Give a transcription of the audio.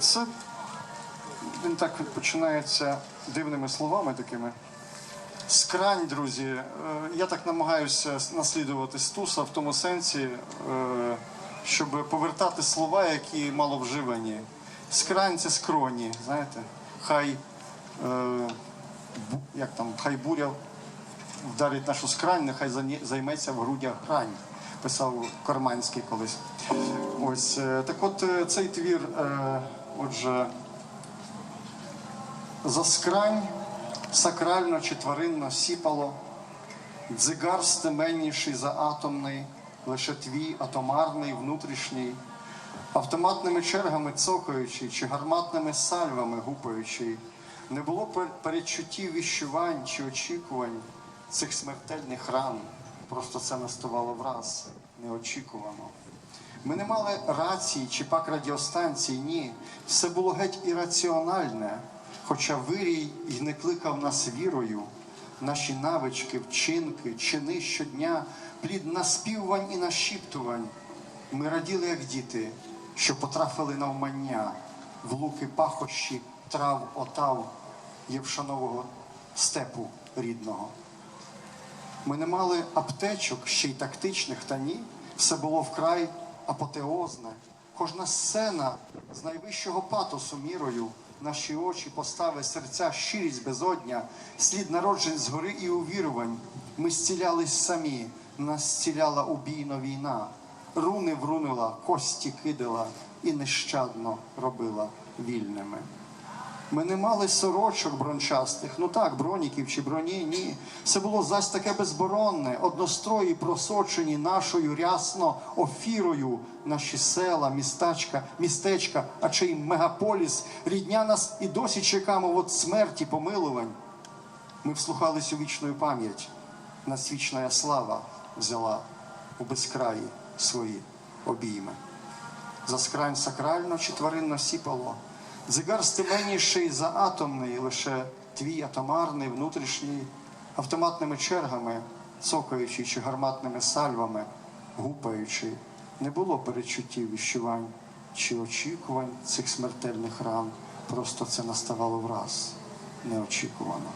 Це він так починається дивними словами такими. Скрань, друзі. Е, Я так намагаюся наслідувати Стуса в тому сенсі, е, щоб повертати слова, які мало вживані. Скрань це скроні, знаєте. Хай е, як там, хай буря вдарить нашу скрань, нехай займеться в грудях грань, писав Корманський колись. Ось так от цей твір, отже, заскрань, сакрально чи тваринно сіпало, дзигар стеменніший за атомний, лише твій атомарний, внутрішній, автоматними чергами цокаючи, чи гарматними сальвами гупаючи, не було пер- передчуттів віщувань чи очікувань цих смертельних ран. Просто це наставало враз неочікувано. Ми не мали рації чи пак радіостанцій, ні. Все було геть ірраціональне, хоча вирій і не кликав нас вірою. Наші навички, вчинки, чини щодня, плід наспівувань і нашіптувань. Ми раділи, як діти, що потрапили на вмання в луки пахощі, трав, отав євшанового степу рідного. Ми не мали аптечок, ще й тактичних, та ні. Все було вкрай апотеозне. Кожна сцена з найвищого патосу мірою, наші очі, постави, серця, щирість безодня, слід народжень згори і увірувань. Ми зцілялись самі, нас зціляла убійно війна. Руни врунила, кості кидала і нещадно робила вільними. Ми не мали сорочок брончастих, ну так, броніків чи броні, ні. Це було зась таке безборонне, однострої просочені нашою рясно офірою. Наші села, містечка, містечка, а чи й мегаполіс, рідня нас і досі чекаємо от смерті, помилувань. Ми вслухались у вічну пам'ять, нас вічна слава взяла у безкраї свої обійми. За скрайм сакрально чи тваринно сіпало. Дзигар стеменніший за атомний, лише твій атомарний, внутрішній, автоматними чергами, цокаючи чи гарматними сальвами, гупаючи, не було перечуттів віщувань чи очікувань цих смертельних ран. Просто це наставало враз неочікувано.